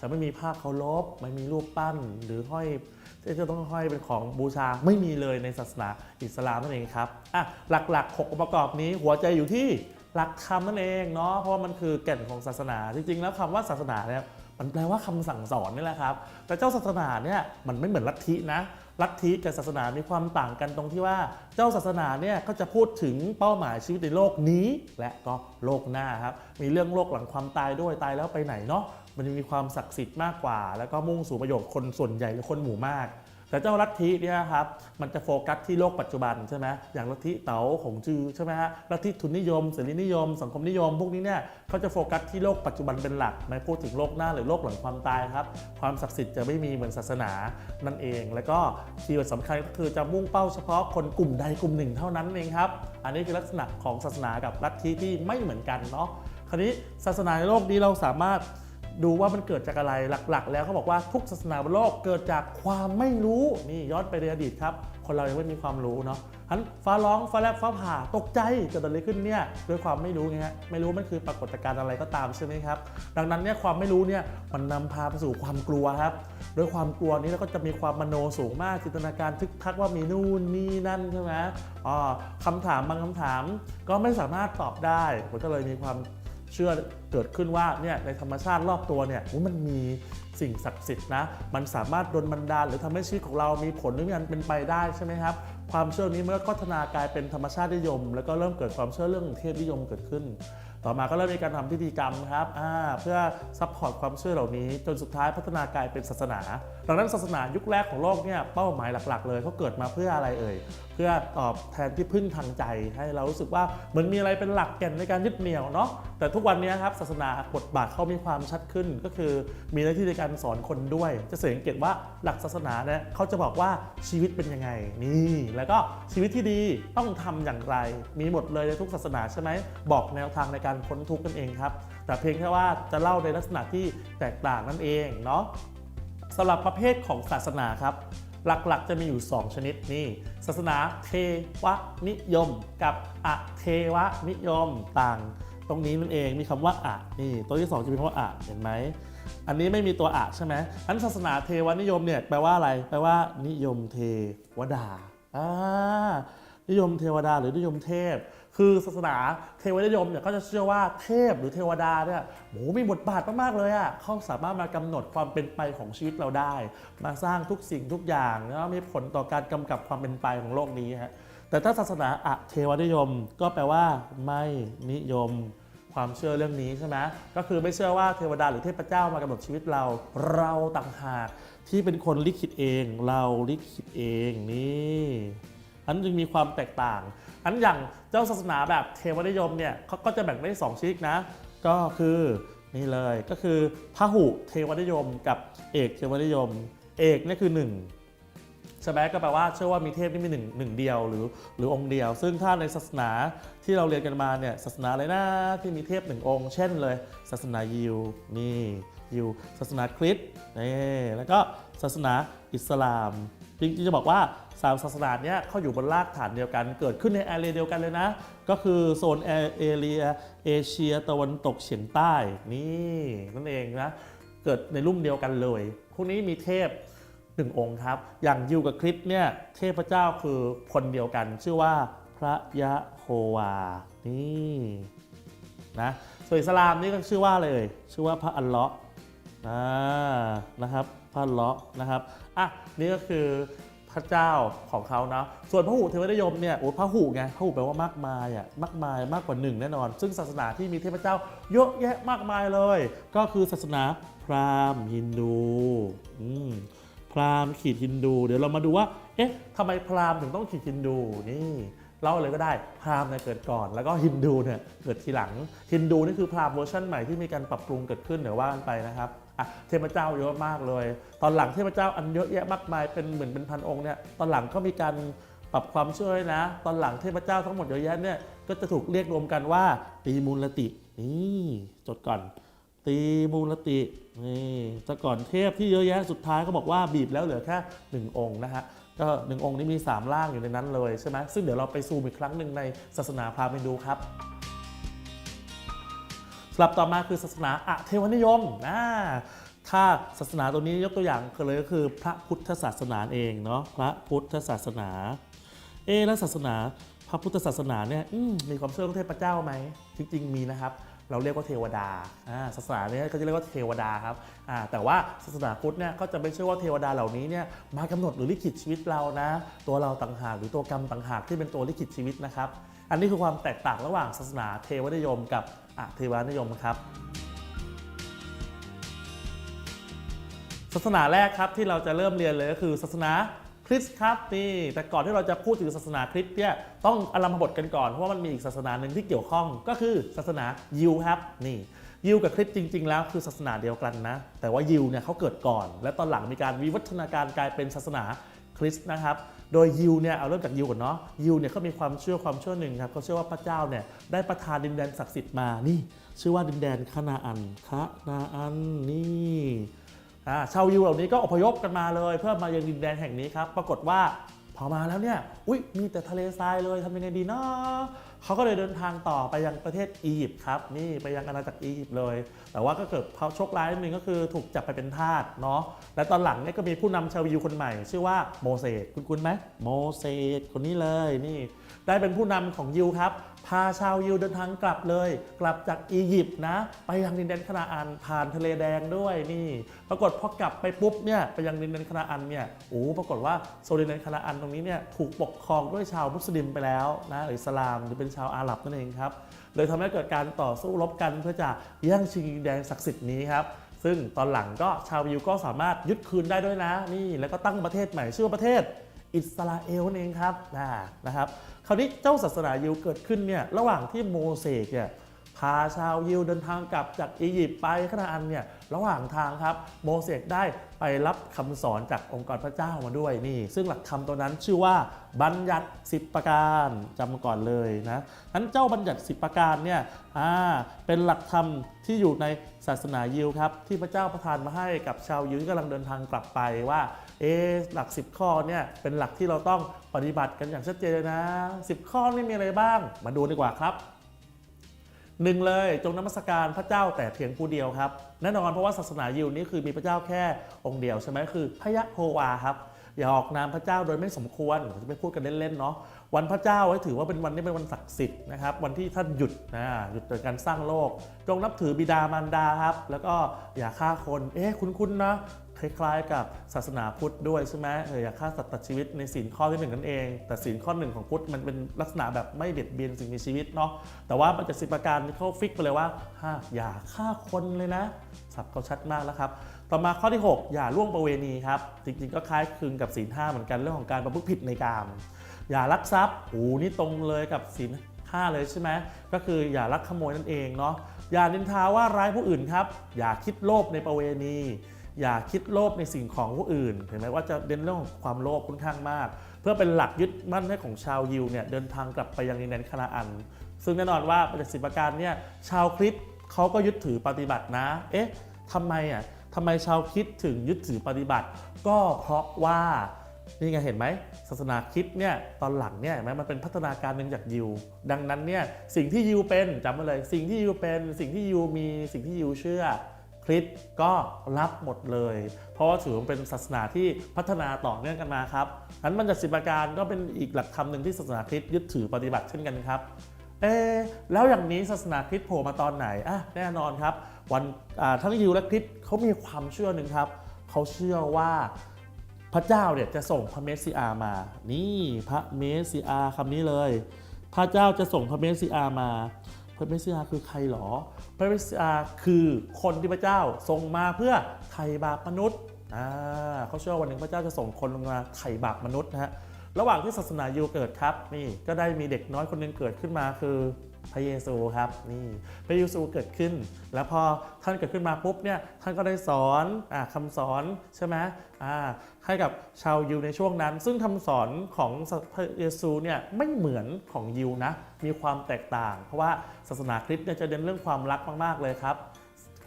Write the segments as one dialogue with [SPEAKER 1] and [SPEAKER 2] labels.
[SPEAKER 1] จะไม่มีภาพเคารพไม่มีรูปปั้นหรือห้อยที่จะต้องห้อยเป็นของบูชาไม่มีเลยในศาสนาอิสลามนั่นเองครับอะหลักๆ 6 องค์ประกอบนี้หัวใจอยู่ที่หลักธรรมนั่นเองเนาะเพราะมันคือแก่นของศาสนา จริง ๆ แล้วคำว่าศาสนาเนี่ยมันแปลว่าคำสั่งสอนนี่แหละครับ แต่เจ้าศาสนาเนี่ยมันไม่เหมือนลัทธินะ ลัทธิกับศาสนามีความต่างกันตรงที่ว่าเจ้าศาสนาเนี่ยก็จะพูดถึงเป้าหมายชีวิตในโลกนี้ และก็โลกหน้าครับ มีเรื่องโลกหลังความตายด้วยตายแล้วไปไหนเนาะ มันจะมีความศักดิ์สิทธิ์มากกว่า แล้วก็มุ่งสู่ประโยชน์คนส่วนใหญ่หรือคนหมู่มาก แต่เจ้าลัทธิเนี่ยครับมันจะโฟกัสที่โลกปัจจุบันใช่ไหมอย่างลัทธิเต๋าของจือใช่ไหมฮะลัทธิทุนนิยมเสรีนิยม สังคมนิยม พวกนี้เนี่ยเขาจะโฟกัสที่โลกปัจจุบันเป็นหลักไม่พูดถึงโลกหน้าหรือโลกหลังความตายครับความศักดิ์สิทธิ์จะไม่มีเหมือนศาสนานั่นเอง แล้วก็คีย์เวิร์ดสำคัญก็คือจะมุ่งเป้าเฉพาะคนกลุ่มใดกลุ่มหนึ่งเท่านั้นเองครับอันนี้คือลักษณะของศาสนากับลัทธิที่ไม่เหมือนกันเนาะคราวนี้ศาสนาในโลกนี้เราสามารถ ดูว่ามันเกิดจากอะไรหลักๆ แล้วเขาบอกว่าทุกศาสนาบนโลกเกิดจากความไม่รู้นี่ย้อนไปในอดีตครับ คนเรายังไม่มีความรู้เนาะฉะนั้นฟ้าร้องฟ้าแลบฟ้าผ่าตกใจเกิดอะไรขึ้นเนี่ยด้วยความไม่รู้ไงฮะไม่รู้มันคือปรากฏการณ์อะไรก็ตามใช่ไหมครับ ดังนั้นเนี่ยความไม่รู้เนี่ยมันนำพาไปสู่ความกลัวครับด้วยความกลัวนี้เราก็จะมีความมโนสูงมากจินตนาการทึกทักว่ามีนู่นนี่นั่นใช่ไหมอ๋อคำถามบางคำถามก็ไม่สามารถตอบได้มันก็เลยมีความ เชื่อเกิดขึ้นว่าเนี่ยในธรรมชาติรอบตัวเนี่ยมันมีสิ่งศักดิ์สิทธิ์นะ มันสามารถดลบันดาลหรือทำให้ชีวิตของเรามีผลหรือมีอันเป็นไปได้ใช่ไหมครับ ความเชื่อนี้เมื่อก็พัฒนากลายเป็นธรรมชาตินิยม แล้วก็เริ่มเกิดความเชื่อเรื่องเทพนิยมเกิดขึ้น ต่อมาก็เริ่มมีการทำพิธีกรรมครับเพื่อซัพพอร์ตความเชื่อเหล่านี้ จนสุดท้ายพัฒนากลายเป็นศาสนา ดังนั้นศาสนายุคแรกของโลกเนี่ยเป้าหมายหลัก ๆ เลยเขาเกิดมาเพื่ออะไรเอ่ย เพื่อตอบแทนที่พึ่งทางใจ ให้เรารู้สึกว่าเหมือนมีอะไรเป็นหลักแก่นในการยึดเหนี่ยวเนาะแต่ทุกวันนี้ครับศาสนาบทบาทเขามีความชัดขึ้น ก็คือมีหน้าที่ในการสอนคนด้วย จะสังเกตว่าหลักศาสนาเนี่ยเขาจะบอกว่าชีวิตเป็นยังไงนี่แล้วก็ชีวิตที่ดีต้องทำอย่างไร มีหมดเลยในทุกศาสนาใช่ไหมบอกแนวทางในการพ้นทุกข์นั่นเองครับแต่เพียงแค่ว่าจะเล่าในลักษณะที่แตกต่างนั่นเองเนาะสำหรับประเภทของศาสนาครับ หลักๆ จะมีอยู่ 2 ชนิดนี่ศาสนาเทวนิยม กับอะเทวนิยมต่าง ตรงนี้นั่นเองมีคำว่าอะนี่ตัวที่ 2 จะมีคำว่าอะเห็นไหมอันนี้ไม่มีตัวอะใช่ไหมอันศาสนาเทวนิยมเนี่ยแปลว่าอะไร แปลว่า นิยมเทวดาอ่านิยมเทวดาหรือนิยมเทพ คือศาสนาเทวนิยมเนี่ยก็จะเชื่อว่าเทพหรือเทวดาเนี่ยโหมีบทบาทมากๆเลยอะ่ะเขาสามารถมากำหนดความเป็นไปของชีวิตเราได้ มาสร้างทุกสิ่งทุกอย่างแล้วมีผลต่อการกำกับความเป็นไปของโลกนี้ฮะแต่ถ้าศาสนาอะเทวนิยม ก็แปลว่าไม่นิยมความเชื่อเรื่องนี้ใช่ไหมก็คือไม่เชื่อว่าเทวดาหรือเทพเจ้ามากำหนดชีวิตเรา เราต่างหากที่เป็นคนลิขิตเอง เราลิขิตเองนี่ อันจึงมีความแตกต่าง อันอย่างเจ้าศาสนาแบบเทวนิยมเนี่ยเขาก็จะแบ่งได้สองชนิดนะ ก็คือนี่เลยก็คือพหุเทวนิยมกับเอกเทวนิยม เอกนี่คือหนึ่งใช่ไหมก็แปลว่าเชื่อว่ามีเทพที่มีหนึ่งหนึ่งเดียวหรือหรือองค์เดียว ซึ่งถ้าในศาสนาที่เราเรียนกันมาเนี่ยศาสนาอะไรนะที่มีเทพหนึ่งองค์ เช่นเลย ศาสนายิวนี่ยิวศาสนาคริสต์นี่แล้วก็ศาสนาอิสลามจริงๆจะบอกว่า สามศาสนาเนี้ยเขาอยู่บนรากฐานเดียวกัน เกิดขึ้นในแอเรียเดียวกันเลยนะ ก็คือโซนเอเรียเอเชียตะวันตกเฉียงใต้นี่นั่นเองนะเกิดในรุ่มเดียวกันเลยพวกนี้มีเทพหนึ่งองค์ครับ อย่างยิวกับคริสต์เนี่ยเทพเจ้าคือคนเดียวกัน ชื่อว่าพระยะโฮวานี่นะส่วนอิสลามนี่ก็ชื่อว่าเลย ชื่อว่าพระอัลเลาะห์นะครับพระอัลเลาะห์นะครับอะนี่ก็คือ ระเจ้าของเขานะ ส่วนพระหูเทวนิยมเนี่ยโอ้พระหูไงพระหูแปลว่ามากมายอะมากมายมากกว่าหนึ่งแน่นอน ซึ่งศาสนาที่มีเทพเจ้าเยอะแยะมากมายเลย ก็คือศาสนาพราหมณ์ฮินดูอืมพราหมณ์ขีดฮินดู เดี๋ยวเรามาดูว่า เอ๊ะทำไมพราหมณ์ถึงต้องขีดฮินดูนี่เล่าเลยก็ได้พราหมณ์เนี่ยเกิดก่อน แล้วก็ฮินดูเนี่ยเกิดทีหลังฮินดูนี่คือพราหมณ์เวอร์ชันใหม่ที่มีการปรับปรุงเกิดขึ้นเดี๋ยวว่ากันไปนะครับ อะเทพเจ้าเยอะมากเลย ตอนหลังเทพเจ้าอันเยอะแยะมากมายเป็นหมื่นเป็นพันองค์เนี่ยตอนหลังก็มีการปรับความเชื่อด้วยนะ ตอนหลังเทพเจ้าทั้งหมดเยอะแยะเนี่ยก็จะถูกเรียกรวมกันว่าตีมูลตินี่จดก่อน ตีมูลตินี่แต่ก่อนเทพที่เยอะแยะสุดท้ายก็บอกว่าบีบแล้วเหลือแค่หนึ่งองค์นะฮะก็หนึ่งองค์นี้มี3ร่างอยู่ในนั้นเลยใช่ไหมซึ่งเดี๋ยวเราไปซูมอีกครั้งหนึ่งในศาสนาพราหมณ์ดูครับ ลับต่อมาคือศาสนาอะเทวนิยมนะถ้าศาสนาตัวนี้ยกตัวอย่างก็เลยก็คือพระพุทธศาสนาเองเนาะพระพุทธศาสนา เอแล้วศาสนาพระพุทธศาสนาเนี่ยมมีความเชื่อเรื่องเทพเจ้าไหมจริง ๆ มีนะครับ เราเรียกว่าเทวดาศาสนาเนี่ยก็จะเรียกว่าเทวดาครับแต่ว่าศาสนาพุทธเนี่ยก็จะไม่เชื่อว่าเทวดาเหล่านี้เนี่ยมากำหนดหรือลิขิตชีวิตเรานะ ตัวเราต่างหากหรือตัวกรรมต่างหากที่เป็นตัวลิขิตชีวิตนะครับ อันนี้คือความแตกต่างระหว่างศาสนาเทวนิยมกับ อเทวานิยมครับศาสนาแรกครับที่เราจะเริ่มเรียนเลยก็คือศาสนาคริสต์ครับนี่แต่ก่อนที่เราจะพูดถึงศาสนาคริสต์เนี่ยต้องอารัมพบทกันก่อนเพราะว่ามันมีอีกศาสนาหนึ่งที่เกี่ยวข้องก็คือศาสนายิวครับนี่ยิวกับคริสต์จริง ๆ แล้วคือศาสนาเดียวกันนะ แต่ว่ายิวเนี่ยเขาเกิดก่อน และตอนหลังมีการวิวัฒนาการกลายเป็นศาสนาคริสต์นะครับ โดยยิวเนี่ยเอาเริ่มจากยิวก่อนเนาะยิวเนี่ยเขามีความเชื่อความเชื่อหนึ่งครับเขาเชื่อว่าพระเจ้าเนี่ยได้ประทานดินแดนศักดิ์สิทธิ์มานี่ ชื่อว่าดินแดนคานาอันคานาอันนี่ชาวยิวเหล่านี้ก็อพยพกันมาเลย เพื่อมายังดินแดนแห่งนี้ครับ ปรากฏว่าพอมาแล้วเนี่ย อุ้ยมีแต่ทะเลทรายเลยทำยังไงดีเนาะเขาก็เลยเดินทางต่อไปยังประเทศอียิปต์ครับนี่ไปยังอาณาจักรอียิปต์เลย แต่ว่าก็เกิดโชคร้ายนิดนึงก็คือถูกจับไปเป็นทาสเนาะและตอนหลังเนี่ยก็มีผู้นำชาวยิวคนใหม่ ชื่อว่าโมเสสคุณคุณไหมโมเสสคนนี้เลยนี่ ได้เป็นผู้นำของยิวครับ พาชาวยิวเดินทางกลับเลย กลับจากอียิปต์นะ ไปยังดินแดนคานาอันผ่านทะเลแดงด้วยนี่ ปรากฏพอกลับไปปุ๊บเนี่ยไปยังดินแดนคานาอันเนี่ยโอ้ปรากฏว่าโซนดินแดนคานาอันตรงนี้เนี่ยถูกปกครองด้วยชาวมุสลิมไปแล้วนะหรืออิสลามหรือเป็นชาวอาหรับนั่นเองครับเลยทำให้เกิดการต่อสู้รบกันเพื่อจะแย่งชิงดินแดนศักดิ์สิทธิ์นี้ครับซึ่งตอนหลังก็ชาวยิวก็สามารถยึดคืนได้ด้วยนะนี่แล้วก็ตั้งประเทศใหม่ชื่อประเทศ อิสราเอลนั่นเองครับนะนะครับ คราวนี้เจ้าศาสนายิวเกิดขึ้นเนี่ยระหว่างที่โมเสกเนี่ย พาชาวยิวเดินทางกลับจากอียิปต์ไปคานาอันเนี่ยระหว่างทางครับโมเสสได้ไปรับคำสอนจากองค์กรพระเจ้ามาด้วยนี่ ซึ่งหลักธรรมตัวนั้นชื่อว่าบัญญัติ 10 ประการจำมาก่อนเลยนะนั้นเจ้าบัญญัติ 10 ประการเนี่ยอ่าเป็นหลักธรรมที่อยู่ในศาสนายิวครับที่พระเจ้าประทานมาให้กับชาวยิวที่กำลังเดินทางกลับไปว่าเอหลัก 10 ข้อเนี่ยเป็นหลักที่เราต้องปฏิบัติกันอย่างชัดเจนเลยนะ 10 ข้อนี่มีอะไรบ้าง มาดูดีกว่าครับ หนึ่งเลยจงนมัสการพระเจ้าแต่เพียงผู้เดียวครับแน่นอนเพราะว่าศาสนายิวนี่คือมีพระเจ้าแค่องค์เดียวใช่ไหมคือพระยะโฮวาครับอย่าออกนามพระเจ้าโดยไม่สมควรเราจะไม่พูดกันเล่นๆเนาะวันพระเจ้าให้ถือว่าเป็นวันที่เป็นวันศักดิ์สิทธิ์นะครับวันที่ท่านหยุดนะหยุดจากการสร้างโลก จงนับถือบิดามารดาครับ แล้วก็อย่าฆ่าคน เอ๊ะคุ้นๆนะ คล้ายๆ กับศาสนาพุทธด้วยใช่ไหมเอออย่าฆ่าสัตว์ตัดชีวิตในศีลข้อที่หนึ่งนั่นเอง แต่ศีลข้อหนึ่งของพุทธมันเป็นลักษณะแบบไม่เบียดเบียนสิ่งมีชีวิตเนาะแต่ว่ามันจะสิบประการที่เขาฟิกไปเลยว่าห้าอย่าฆ่าคนเลยนะสับเขาชัดมากแล้วครับต่อมาข้อที่ 6 อย่าล่วงประเวณีครับ จริงๆ ก็คล้ายคลึงกับศีลห้าเหมือนกันเรื่องของการประพฤติผิดในกาม อย่าลักทรัพย์โอ้นี่ตรงเลยกับศีลห้าเลยใช่ไหมก็คืออย่าลักขโมยนั่นเองเนาะอย่านินทาว่าร้ายผู้อื่นครับ อย่าคิดโลภในประเวณี อย่าคิดโลภในสิ่งของผู้อื่นเห็นไหมว่าจะเน้นเรื่องของความโลภค่อนข้างมาก เพื่อเป็นหลักยึดมั่นให้ของชาวยิวเนี่ยเดินทางกลับไปยังดินแดนคานาอัน ซึ่งแน่นอนว่าประสิทธิประการเนี่ยชาวคริสต์เขาก็ยึดถือปฏิบัตินะ เอ๊ะทำไมอะทำไมชาวคริสต์ถึงยึดถือปฏิบัติ ก็เพราะว่านี่ไงเห็นไหมศาสนาคริดเนี่ยตอนหลังเนี่ยเห็นไหมมันเป็นพัฒนาการหนึ่งจากยิว ดังนั้นเนี่ยสิ่งที่ยิวเป็นจำไว้เลย สิ่งที่ยิวเป็น สิ่งที่ยิวมีสิ่งที่ยิวเชื่อ คริสต์ก็รับหมดเลย เพราะว่าถือว่าเป็นศาสนาที่พัฒนาต่อเนื่องกันมาครับนั้นมันจะสิบประการก็เป็นอีกหลักธรรมหนึ่งที่ศาสนาคริสต์ยึดถือปฏิบัติเช่นกันครับเอะแล้วอย่างนี้ศาสนาคริสต์โผล่มาตอนไหนอะแน่นอนครับ วันทั้งยิวและคริสต์เขามีความเชื่อหนึ่งครับเขาเชื่อว่าพระเจ้าเนี่ยจะส่งพระเมสสิอามา นี่พระเมสสิอาคำนี้เลย พระเจ้าจะส่งพระเมสสิอามา พระเมสสิอาคือใครหรอ พระเมสสิอาคือคนที่พระเจ้าส่งมาเพื่อไถ่บาปมนุษย์อ่าเขาเชื่อวันหนึ่งพระเจ้าจะส่งคนลงมาไถ่บาปมนุษย์นะฮะ ระหว่างที่ศาสนายิวเกิดครับนี่ก็ได้มีเด็กน้อยคนหนึงเกิดขึ้นมาคือ พระเยซูครับนี่พระเยซูเกิดขึ้น แล้วพอท่านเกิดขึ้นมาปุ๊บเนี่ยท่านก็ได้สอนอาคำสอนใช่ไหมอ่าให้กับชาวยิวในช่วงนั้น ซึ่งคำสอนของพระเยซูเนี่ยไม่เหมือนของยิวนะมีความแตกต่าง เพราะว่าศาสนาคริสต์เนี่ยจะเน้นเรื่องความรักมากๆเลยครับ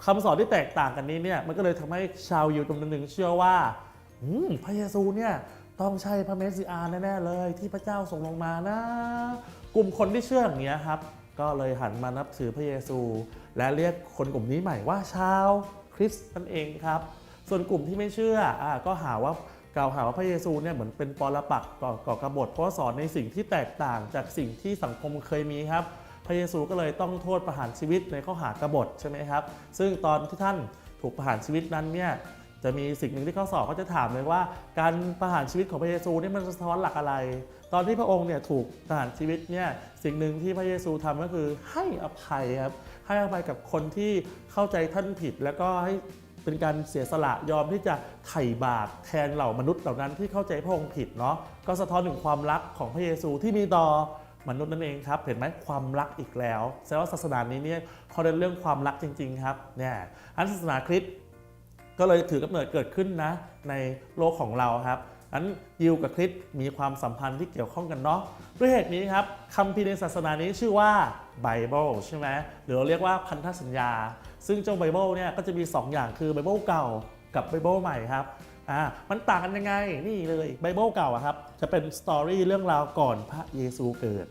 [SPEAKER 1] คำสอนที่แตกต่างกันนี้เนี่ยมันก็เลยทำให้ชาวยิวจำนวนหนึ่งเชื่อว่าพระเยซูเนี่ยต้องใช่พระเมสสิอาแน่ๆเลย ที่พระเจ้าส่งลงมานะ กลุ่มคนที่เชื่ออย่างนี้ครับ ก็เลยหันมานับถือพระเยซู และเรียกคนกลุ่มนี้ใหม่ว่าชาวคริสต์นั่นเองครับ ส่วนกลุ่มที่ไม่เชื่ออาก็หาว่ากล่าวหาว่าพระเยซูเนี่ยเหมือนเป็นปรปักษ์ก่อกกบฏเพราะสอนในสิ่งที่แตกต่างจากสิ่งที่สังคมเคยมีครับ พระเยซูก็เลยต้องโทษประหารชีวิตในข้อหากบฏใช่ไหมครับ ซึ่งตอนที่ท่านถูกประหารชีวิตนั้นเนี่ยจะมีสิ่งหนึ่งที่ข้อสอบก็จะถามเลยว่า การประหารชีวิตของพระเยซูนี่มันสะท้อนหลักอะไร ตอนที่พระองค์เนี่ยถูกประหารชีวิตเนี่ยสิ่งหนึ่งที่พระเยซูทำก็คือให้อภัยครับให้อภัยกับคนที่เข้าใจท่านผิด แล้วก็ให้เป็นการเสียสละยอมที่จะไถ่บาปแทนเหล่ามนุษย์เหล่านั้นที่เข้าใจพระองค์ผิดเนาะก็สะท้อนถึงความรักของพระเยซูที่มีต่อมนุษย์นั่นเองครับเห็นไหมความรักอีกแล้วแสดงว่าศาสนานี้เนี่ยเขาเน้นเรื่องความรักจริง ๆ ครับเนี่ยอันศาสนาคริสต์ก็เลยถือกำเนิดเกิดขึ้นนะในโลกของเราครับ อันยิวกับคริสต์มีความสัมพันธ์ที่เกี่ยวข้องกันเนาะด้วยเหตุนี้ครับคำพีในศาสนานี้ชื่อว่าไบเบิลใช่ไหมหรือเราเรียกว่าพันธสัญญา ซึ่งเจ้าไบเบิลเนี่ยก็จะมี 2 อย่างคือไบเบิลเก่ากับไบเบิลใหม่ครับอ่ามันต่างกันยังไงนี่เลยไบเบิลเก่าครับจะเป็นสตอรี่เรื่องราวก่อนพระเยซูเกิด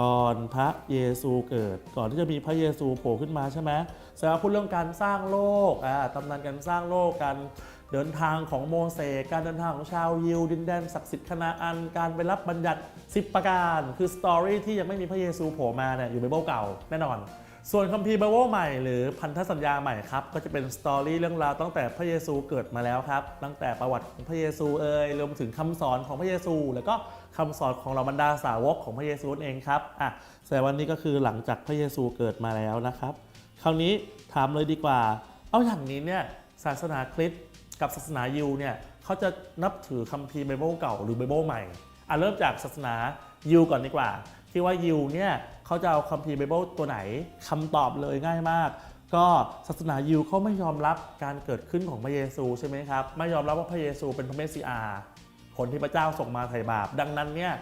[SPEAKER 1] ก่อนพระเยซูเกิด ก่อนที่จะมีพระเยซูโผล่ขึ้นมาใช่ไหมแสดงพูดเรื่องการสร้างโลกอ่าตำนานการสร้างโลกการ เดินทางของโมเสสการเดินทางของชาวยิว ดินแดนศักดิ์สิทธิ์คณาอัน การไปรับบัญญัติ 10 ประการ คือสตอรี่ที่ยังไม่มีพระเยซูโผล่มาเนี่ยอยู่ไบเบิลเก่าแน่นอน ส่วนคัมภีร์ไบเบิลใหม่หรือพันธสัญญาใหม่ครับ ก็จะเป็นสตอรี่เรื่องราวตั้งแต่พระเยซูเกิดมาแล้วครับ ตั้งแต่ประวัติของพระเยซูเอ่ยรวมถึงคำสอนของพระเยซู แล้วก็คำสอนของเหล่าบรรดาสาวกของพระเยซูเองครับอะแต่วันนี้ก็คือหลังจากพระเยซูเกิดมาแล้วนะครับ คราวนี้ถามเลยดีกว่า เอาอย่างนี้เนี่ยศาสนาคริสต์ กับศาสนายิวเนี่ยเขาจะนับถือคัมภีร์ไบเบิลเก่าหรือไบเบิลใหม่อะเริ่มจากศาสนายิวก่อนดีกว่า ที่ว่ายิวเนี่ยเขาจะเอาคัมภีร์ไบเบิลตัวไหนคำตอบเลยง่ายมาก ก็ศาสนายิวเขาไม่ยอมรับการเกิดขึ้นของพระเยซูใช่ไหมครับไม่ยอมรับว่าพระเยซูเป็นพระเมสสิอาห์คนที่พระเจ้าส่งมาไถ่บาป ดังนั้นเนี่ย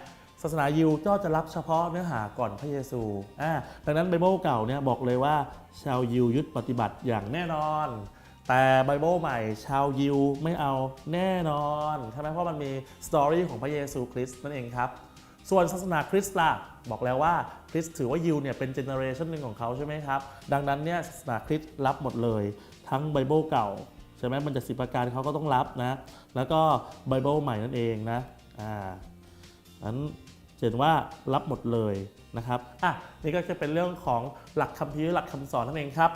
[SPEAKER 1] ศาสนายิวก็จะรับเฉพาะเนื้อหาก่อนพระเยซูอ่าดังนั้นไบเบิลเก่าเนี่ยบอกเลยว่าชาวยิวยึดปฏิบัติอย่างแน่นอน แต่ไบเบิลใหม่ชาวยิวไม่เอาแน่นอนใช่ไหมเพราะมันมีสตอรี่ของพระเยซูคริสต์นั่นเองครับ ส่วนศาสนาคริสต์ล่ะบอกแล้วว่าคริสต์ถือว่ายิวเนี่ยเป็นเจเนอเรชันหนึ่งของเขาใช่ไหมครับ ดังนั้นเนี่ยศาสนาคริสต์รับหมดเลย ทั้งไบเบิลเก่าใช่ไหมมันจะสิบประการเขาก็ต้องรับนะ แล้วก็ไบเบิลใหม่นั่นเองนะอ่านั้นเห็นว่ารับหมดเลยนะครับอะนี่ก็จะเป็นเรื่องของหลักคำพีร์หลักคำสอนนั่นเองครับ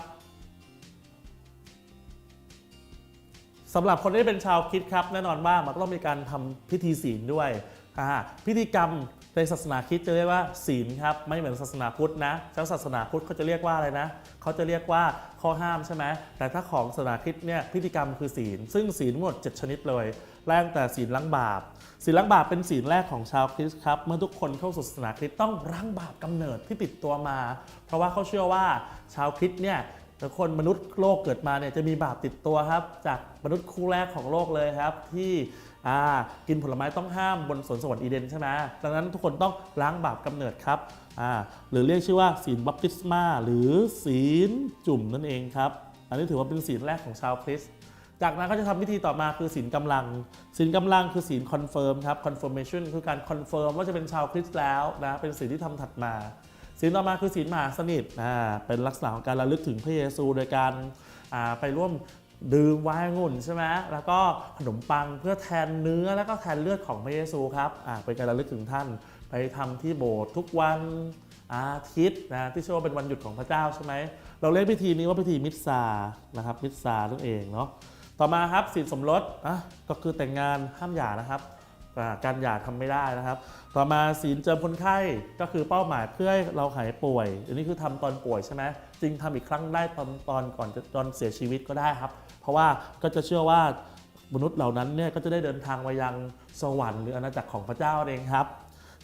[SPEAKER 1] สำหรับคนที่เป็นชาวคริดครับ แน่นอนว่ามันก็ต้องมีการทำพิธีศีลด้วยพิธีกรรมในศาสนาคริดจะเรียกว่าศีลครับไม่เหมือนศาสนาพุทธนะเจ้าศาสนาพุทธเขาจะเรียกว่าอะไรนะเขาจะเรียกว่าข้อห้ามใช่ไหมแต่ถ้าของศาสนาคริดเนี่ยพิธีกรรมคือศีล ซึ่งศีลหมด 7 ชนิดเลยแรกแต่ศีลล้างบาปศีลล้างบาปเป็นศีลแรกของชาวคริสต์ครับเมื่อทุกคนเข้าสู่ศาสนาคริสต์ต้องล้างบาปกำเนิดที่ติดตัวมา เพราะว่าเขาเชื่อว่าชาวคริสต์เนี่ย แต่คนมนุษย์โลกเกิดมาเนี่ยจะมีบาปติดตัวครับ จากมนุษย์คู่แรกของโลกเลยครับ ที่อ่ากินผลไม้ต้องห้ามบนสวนสวรรค์อีเดนใช่ไหมดังนั้นทุกคนต้องล้างบาปกำเนิดครับอ่าหรือเรียกชื่อว่าศีลบัพติศมาหรือศีลจุ่มนั่นเองครับ อันนี้ถือว่าเป็นศีลแรกของชาวคริสต์จากนั้นก็จะทำพิธีต่อมาคือศีลกำลังศีลกำลังคือศีลคอนเฟิร์มครับ confirmation คือการคอนเฟิร์มว่าจะเป็นชาวคริสต์แล้วนะเป็นศีลที่ทำถัดมา ศีลต่อมาคือศีลมหาสนิทอ่าเป็นลักษณะของการระลึกถึงพระเยซูโดยการอ่าไปร่วมดื่มไวน์องุ่นใช่ไหมแล้วก็ขนมปังเพื่อแทนเนื้อแล้วก็แทนเลือดของพระเยซูครับอ่าเป็นการระลึกถึงท่านไปทำที่โบสถ์ทุกวันอาทิตย์นะที่เชื่อว่าเป็นวันหยุดของพระเจ้าใช่ไหมเราเรียกพิธีนี้ว่าพิธีมิสซานะครับมิสซานั่นเองเนาะต่อมาครับสินสมรสอะก็คือแต่งงานห้ามหย่านะครับ การหย่าทำไม่ได้นะครับ ต่อมาศีลเจิมคนไข้ก็คือเป้าหมายเพื่อให้เราหายป่วย อันนี้คือทำตอนป่วยใช่ไหมจริงทำอีกครั้งได้ตอนตอนก่อนจะตอนเสียชีวิตก็ได้ครับ เพราะว่าก็จะเชื่อว่ามนุษย์เหล่านั้นเนี่ยก็จะได้เดินทางมายังสวรรค์หรืออาณาจักรของพระเจ้าเองครับ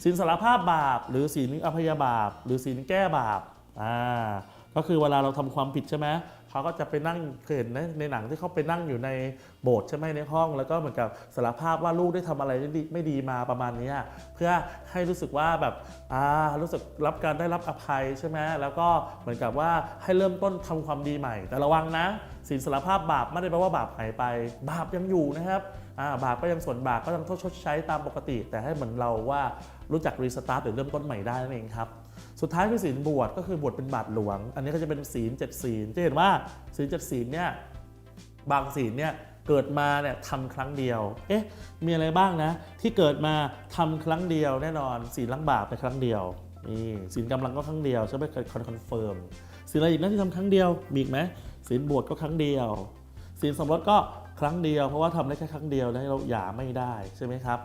[SPEAKER 1] ศีลสารภาพบาป หรือศีลอภัยบาป หรือศีลแก้บาปอ่า ก็คือเวลาเราทำความผิดใช่ไหมเขาก็จะไปนั่งเห็นในในหนังที่เขาไปนั่งอยู่ในโบสถ์ใช่ไหมในห้อง แล้วก็เหมือนกับสารภาพว่าลูกได้ทำอะไรไม่ดีมาประมาณนี้เพื่อให้รู้สึกว่าแบบอ่ารู้สึกรับการได้รับอภัยใช่ไหมแล้วก็เหมือนกับว่าให้เริ่มต้นทำความดีใหม่ แต่ระวังนะศีลสารภาพบาปไม่ได้แปลว่าบาปหายไป บาปยังอยู่นะครับาบาปก็ยังส่วนบาปก็ยังต้องชดใช้ตามปกติ แต่ให้เหมือนเราว่ารู้จักรีสตาร์ทหรือเริ่มต้นใหม่ได้นั่นเองครับ สุดท้ายคือศีลบวชก็คือบวชเป็นบาทหลวง อันนี้ก็จะเป็นศีลเจ็ดศีลจะเห็นว่าศีลเจ็ดศีลเนี่ยบางศีลเนี่ยเกิดมาเนี่ยทำครั้งเดียว เอ๊ะ มีอะไรบ้างนะ ที่เกิดมาทำครั้งเดียวแน่นอนศีลล้างบาปไปครั้งเดียวนี่ศีลกำลังก็ครั้งเดียวใช่ไหมคอนคอนเฟิร์มศีลอะไรอีกนะที่ทำครั้งเดียวมีอีกไหมศีลบวชก็ครั้งเดียวศีลสมรสก็ครั้งเดียวเพราะว่าทำได้แค่ครั้งเดียวแล้วเราหย่าไม่ได้ใช่ไหมครับ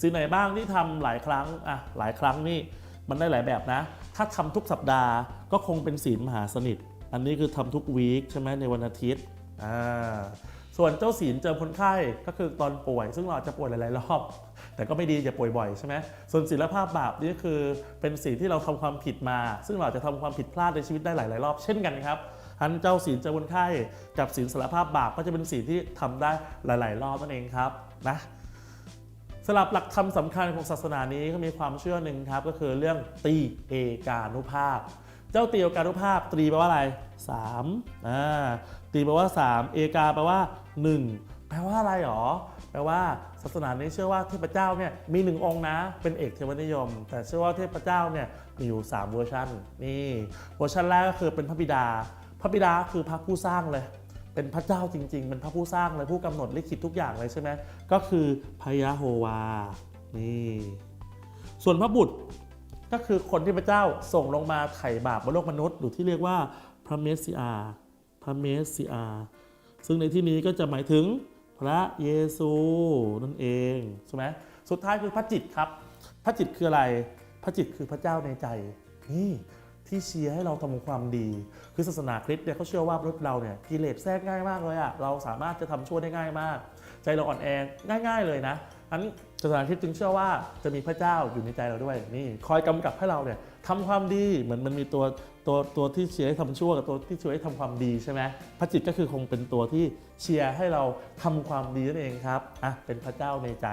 [SPEAKER 1] ศีลไหนบ้างที่ทำหลายครั้งอะหลายครั้งนี่ มันได้หลายแบบนะ ถ้าทำทุกสัปดาห์ก็คงเป็นศีลมหาสนิท อันนี้คือทำทุกวีคใช่ไหมในวันอาทิตย์อ่าส่วนเจ้าศีลเจอคนไข้ก็คือตอนป่วย ซึ่งเราจะป่วยหลาย ๆ รอบ แต่ก็ไม่ดีอย่าป่วยบ่อยใช่ไหมส่วนศีลภาพบาปนี่ก็คือเป็นสิ่งที่เราทำความผิดมา ซึ่งเราจะทำความผิดพลาดในชีวิตได้หลาย ๆ รอบเช่นกันครับอันเจ้าศีลเจอคนไข้กับศีลสารภาพบาปก็จะเป็นสิ่งที่ทำได้หลาย ๆ รอบนั่นเองครับนะ สำหรับหลักธรรมสำคัญของศาสนานี้ก็มีความเชื่อหนึ่งครับ ก็คือเรื่องตีเอกานุภาพ เจ้าตีเอกานุภาพตรีแปลว่าอะไร3อ่าตีแปลว่า 3 เอกาแปลว่า 1 แปลว่าอะไรหรอแปลว่าศาสนานี้เชื่อว่าเทพเจ้าเนี่ยมีหนึ่งองค์นะ เป็นเอกเทวนิยม แต่เชื่อว่าเทพเจ้าเนี่ยมีอยู่ 3 เวอร์ชันนี่เวอร์ชันแรกก็คือเป็นพระบิดา พระบิดาคือพระผู้สร้างเลย เป็นพระเจ้าจริง ๆ เป็นพระผู้สร้างเลยผู้กำหนดลิขิตทุกอย่างเลยใช่ไหมก็คือพยะโฮวานี่ส่วนพระบุตรก็คือคนที่พระเจ้าส่งลงมาไถ่บาปบนโลกมนุษย์หรือที่เรียกว่าพระเมสสิอาพระเมสสิอาซึ่งในที่นี้ก็จะหมายถึงพระเยซูนั่นเองใช่ไหมสุดท้ายคือพระจิตครับ พระจิตคืออะไร พระจิตคือพระเจ้าในใจนี่ ที่เชียร์ให้เราทำความดี คือศาสนาคริสต์เนี่ยเขาเชื่อว่ามนุษย์เราเนี่ยกิเลสแทรกง่ายมากเลยอะเราสามารถจะทำชั่วได้ง่ายมาก ใจเราอ่อนแอง่าย ๆ เลยนะอันศาสนาคริสต์จึงเชื่อว่าจะมีพระเจ้าอยู่ในใจเราด้วยนี่คอยกำกับให้เราเนี่ยทำความดีเหมือนมันมีตัวตัวตัวที่เชียร์ให้ทำชั่วกับตัวที่ช่วยให้ทำความดีใช่ไหมพระจิตก็คือคงเป็นตัวที่เชียร์ให้เราทำความดีนั่นเองครับอะเป็นพระเจ้าในใจ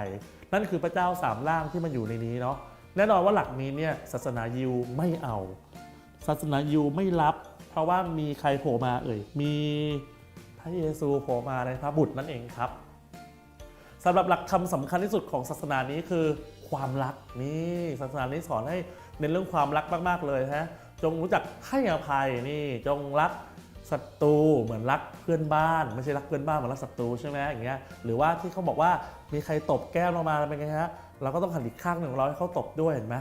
[SPEAKER 1] นั่นคือพระเจ้าสามร่างที่มันอยู่ในนี้เนาะแน่นอนว่าหลักนี้เนี่ยศาสนายิวไม่เอา ศาสนายิวไม่รับ เพราะว่ามีใครโผล่มาเอ่ย มีพระเยซูโผล่มาในพระบุตรนั่นเองครับสำหรับหลักธรรมสำคัญที่สุดของศาสนานี้คือความรักนี่ศาสนานี้สอนให้เน้นเรื่องความรักมาก ๆ เลยฮะจงรู้จักให้อภัยนี่จงรักศัตรูเหมือนรักเพื่อนบ้าน ไม่ใช่รักเพื่อนบ้านเหมือนรักศัตรูใช่ไหมอย่างเงี้ยหรือว่าที่เขาบอกว่ามีใครตบแก้วเรามาเป็นไงฮะ เราก็ต้องหันอีกข้างหนึ่งของเราให้เขาตบด้วยเห็นไหม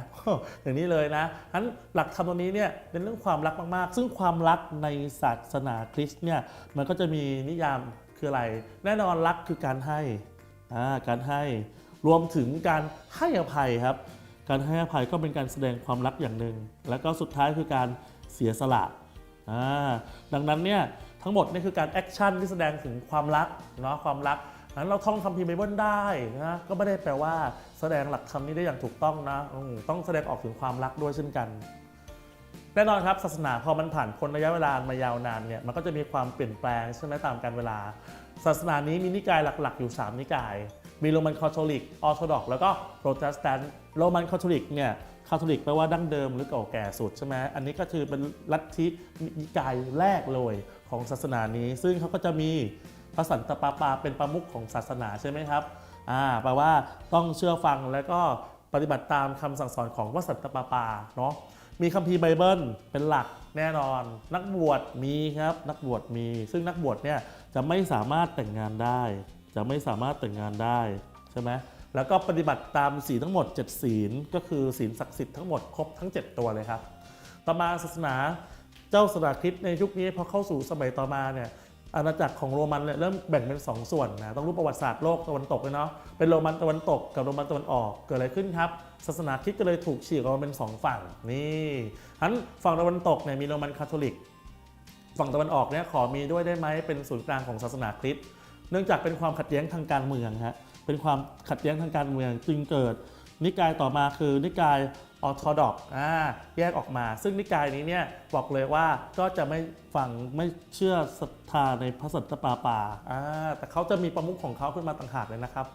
[SPEAKER 1] อย่างนี้เลยนะฉะนั้นหลักธรรมตรงนี้เนี่ยเป็นเรื่องความรักมากๆ ซึ่งความรักในศาสนาคริสต์เนี่ยมันก็จะมีนิยามคืออะไร แน่นอนรักคือการให้อ่าการให้รวมถึงการให้อภัยครับ การให้อภัยก็เป็นการแสดงความรักอย่างหนึ่งแล้วก็สุดท้ายคือการเสียสละดังนั้นเนี่ยทั้งหมดนี่คือการแอคชั่นที่แสดงถึงความรักเนาะความรัก นั้นเราท่องคัมภีร์ไบเบิลได้นะก็ไม่ได้แปลว่าแสดงหลักธรรมนี้ได้อย่างถูกต้องนะต้องแสดงออกถึงความรักด้วยเช่นกันแน่นอนครับศาสนาพอมันผ่านพ้นระยะเวลามายาวนานเนี่ยมันก็จะมีความเปลี่ยนแปลงใช่ไหมตามกาลเวลา ศาสนานี้มีนิกายหลักๆ อยู่ 3 นิกาย มีโรมันคาทอลิกออร์โธดอกแล้วก็โปรเตสแตนต์โรมันคาทอลิกเนี่ยคาทอลิกแปลว่าดั้งเดิมหรือเก่าแก่สุดใช่ไหมอันนี้ก็คือเป็นลัทธินิกายแรกเลยของศาสนานี้ ซึ่งเขาก็จะมี พระสันตะปาปาเป็นประมุขของศาสนาใช่ไหมครับอ่าแปลว่าต้องเชื่อฟังแล้วก็ปฏิบัติตามคำสั่งสอนของพระสันตะปาปาเนาะมีคัมภีร์ไบเบิลเป็นหลักแน่นอน นักบวชมีครับ นักบวชมี ซึ่งนักบวชเนี่ยจะไม่สามารถแต่งงานได้ จะไม่สามารถแต่งงานได้ใช่ไหมแล้วก็ปฏิบัติตามศีลทั้งหมด 7 ศีลก็คือศีลศักดิ์สิทธิ์ทั้งหมดครบทั้ง 7 ตัวเลยครับ ต่อมาศาสนาเจ้าศาสนาคริสต์ในยุคนี้พอเข้าสู่สมัยต่อมาเนี่ย อาณาจักรของโรมันเนี่ยเริ่มแบ่งเป็น 2 ส่วนนะต้องรู้ประวัติศาสตร์โลกตะวันตกเลยเนาะเป็นโรมันตะวันตกกับโรมันตะวันออกเกิดอะไรขึ้นครับ ศาสนาคริสต์ก็เลยถูกฉีกออกมาเป็น 2 ฝั่งนี่ทั้นฝั่งตะวันตกเนี่ยมีโรมันคาทอลิก ฝั่งตะวันออกเนี่ยขอมีด้วยได้ไหมเป็นศูนย์กลางของศาสนาคริสต์เนื่องจากเป็นความขัดแย้งทางการเมืองฮะเป็นความขัดแย้งทางการเมืองจึงเกิดนิกายต่อมาคือนิกาย ออร์โธดอกอ่าแยกออกมา ซึ่งนิกายนี้เนี่ยบอกเลยว่าก็จะไม่ฝังไม่เชื่อศรัทธาในพระสันตปาปาอ่าแต่เขาจะมีประมุขของเขาขึ้นมาต่างหากเลยนะครับ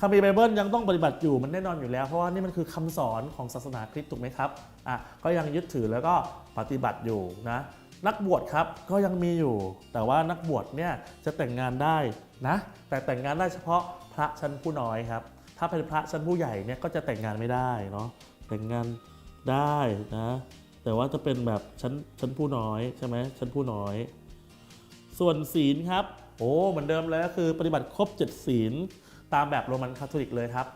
[SPEAKER 1] คัมภีร์ไบเบิลยังต้องปฏิบัติอยู่มันแน่นอนอยู่แล้ว เพราะว่านี่มันคือคำสอนของศาสนาคริสต์ถูกไหมครับอะก็ยังยึดถือแล้วก็ปฏิบัติอยู่นะนักบวชครับก็ยังมีอยู่ แต่ว่านักบวชเนี่ยจะแต่งงานได้นะแต่แต่งงานได้เฉพาะพระชั้นผู้น้อยครับถ้าเป็นพระชั้นผู้ใหญ่เนี่ยก็จะแต่งงานไม่ได้เนาะ แต่งงานได้นะ แต่ว่าจะเป็นแบบชั้นชั้นผู้น้อยใช่ไหมชั้นผู้น้อย ส่วนศีลครับ โอ้เหมือนเดิมเลยก็คือปฏิบัติครบ7ศีลตามแบบโรมันคาทอลิกเลยครับ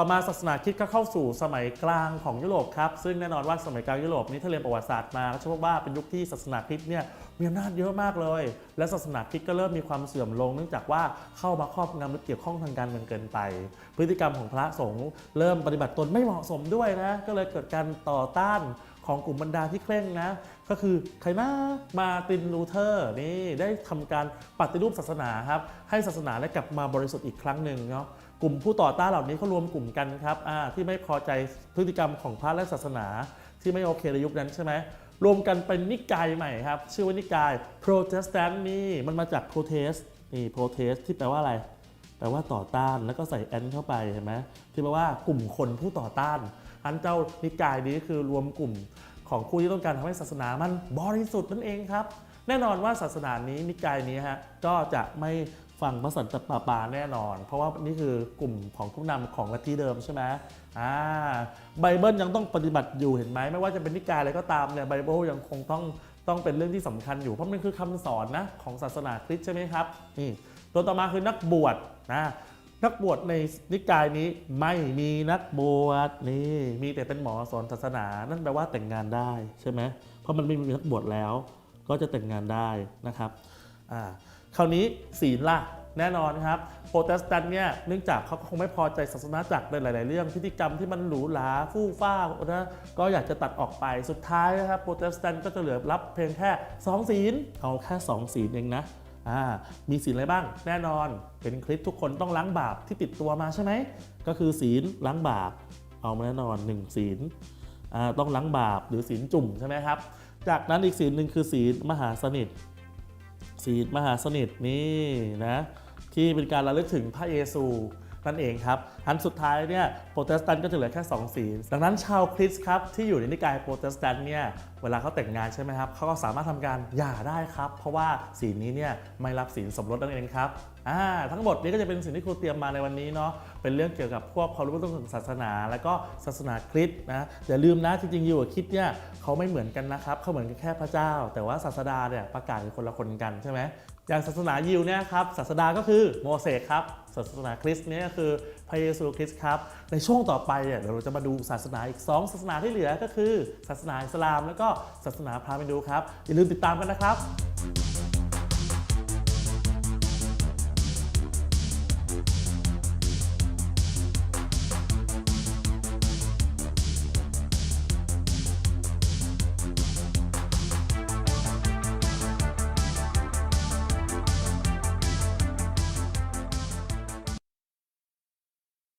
[SPEAKER 1] ต่อมาศาสนาคริดก็เข้าสู่สมัยกลางของยุโรปครับซึ่งแน่นอนว่าสมัยกลางยุโรปนี้ถ้าเรียนประวัติศาสตร์มาก็จะพบว่าเป็นยุคที่ศาสนาคริสต์เนี่ยมีอำนาจเยอะมากเลย และศาสนาคริสต์ก็เริ่มมีความเสื่อมลง เนื่องจากว่าเข้ามาครอบงำและเกี่ยวข้องทางการเมืองเกินไป พฤติกรรมของพระสงฆ์เริ่มปฏิบัติตนไม่เหมาะสมด้วยนะก็เลยเกิดการต่อต้านของกลุ่มบรรดาที่เคร่งนะ ก็คือใครนะมาตินลูเทอร์นี่ได้ทำการปฏิรูปศาสนาครับให้ศาสนาได้กลับมาบริสุทธิ์อีกครั้งหนึ่งเนาะ กลุ่มผู้ต่อต้านเหล่านี้เขารวมกลุ่มกันครับที่ไม่พอใจพฤติกรรมของพระและศาสนา ที่ไม่โอเคในยุคนั้นใช่ไหมรวมกันเป็นนิกายใหม่ครับ ชื่อว่านิกายโปรเตสแตนต์นี่มันมาจากโปรเทสนี่โปรเทสที่แปลว่าอะไร แปลว่าต่อต้านแล้วก็ใส่แอนเข้าไปเห็นไหมที่แปลว่ากลุ่มคนผู้ต่อต้านอันเจ้านิกายนี้คือรวมกลุ่มของผู้ที่ต้องการทำให้ศาสนามันบริสุทธิ์นั่นเองครับ แน่นอนว่าศาสนานี้นิกายนี้ฮะก็จะไม่ ฟังพระสันตะปาปาแน่นอน เพราะว่านี่คือกลุ่มของผู้นำของลัทธิเดิมใช่ไหมอ่าไบเบิลยังต้องปฏิบัติอยู่เห็นไหมไม่ว่าจะเป็นนิกายอะไรก็ตามเนี่ยไบเบิลยังคงต้องต้องเป็นเรื่องที่สำคัญอยู่เพราะมันคือคำสอนนะของศาสนาคริสต์ใช่ไหมครับนี่ตัวต่อมาคือนักบวชนะนักบวชในนิกายนี้ไม่มีนักบวชนี่มีแต่เป็นหมอสอนศาสนา นั่นแปลว่าแต่งงานได้ใช่ไหมเพราะมันไม่มีนักบวชแล้ว ก็จะแต่งงานได้นะครับอ่า คราวนี้ศีลล่ะแน่นอนครับโปรเตสแตนต์เนี่ยเนื่องจากเขาก็คงไม่พอใจศาสนาจักรในหลาย ๆ เรื่องพิธีกรรมที่มันหรูหราฟู่ฟ้านะก็อยากจะตัดออกไปสุดท้ายนะครับโปรเตสแตนต์ก็จะเหลือรับเพียงแค่ 2 ศีลเอาแค่ 2 ศีลเองนะอ่ามีศีลอะไรบ้างแน่นอนเป็นคริสทุกคนต้องล้างบาปที่ติดตัวมาใช่ไหมก็คือศีลล้างบาปเอามาแน่นอน1ศีลต้องล้างบาปหรือศีลจุ่มใช่ไหมครับจากนั้นอีกศีลหนึ่งคือศีลมหาสนิท ศีลมหาสนิทนี่นะที่เป็นการระลึกถึงพระเยซู นั่นเองครับ อันสุดท้ายเนี่ยโปรเตสแตนต์ก็จะเหลือแค่2ศีลดังนั้นชาวคริสต์ครับที่อยู่ในนิกายโปรเตสแตนต์เนี่ยเวลาเขาแต่งงานใช่ไหมครับเขาก็สามารถทำการหย่าได้ครับ เพราะว่าศีลนี้เนี่ยไม่รับศีลสมรสนั่นเองครับอ่าทั้งหมดนี้ก็จะเป็นสิ่งที่ครูเตรียมมาในวันนี้เนาะเป็นเรื่องเกี่ยวกับพวกความรู้เรื่องศาสนา แล้วก็ศาสนาคริสต์นะอย่าลืมนะจริงๆอยู่กับคริสต์เนี่ยเขาไม่เหมือนกันนะครับเขาเหมือนกันแค่พระเจ้า แต่ว่าศาสดาเนี่ยประกาศเป็นคนละคนกันใช่ไหมอย่างศาสนายิวเนี่ยครับศาสดาก็คือโมเสสครับ ศาสนาคริสต์เนี่ยก็คือพระเยซูคริสต์ครับ ในช่วงต่อไปเนี่ยเดี๋ยวเราจะมาดูศาสนาอีก 2 ศาสนาที่เหลือก็คือ ศาสนาอิสลาม แล้วก็ศาสนาพราหมณ์ดูครับอย่าลืมติดตามกันนะครับ